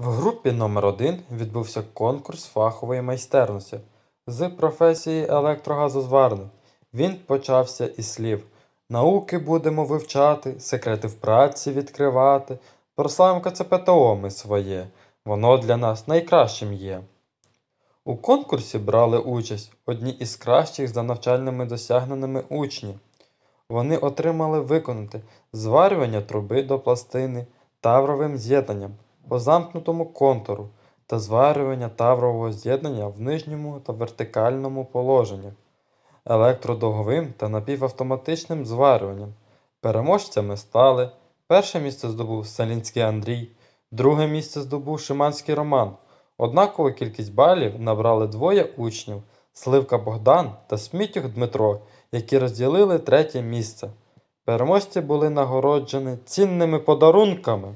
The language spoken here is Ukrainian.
В групі номер 1 відбувся конкурс фахової майстерності з професії електрогазозварник. Він почався із слів Науки будемо вивчати, секрети в праці відкривати. Прославимо ЦПТО ми своє, воно для нас найкращим є. У конкурсі брали участь одні із кращих за навчальними досягненнями учні. Вони отримали виконати зварювання труби до пластини тавровим з'єднанням по замкнутому контуру та зварювання таврового з'єднання в нижньому та вертикальному положеннях, електродуговим та напівавтоматичним зварюванням. Переможцями стали перше місце здобув Салінський Андрій, друге місце здобув Шиманський Роман. Однакову кількість балів набрали двоє учнів Сливка Богдан та Смітюх Дмитро, які розділили третє місце. Переможці були нагороджені цінними подарунками.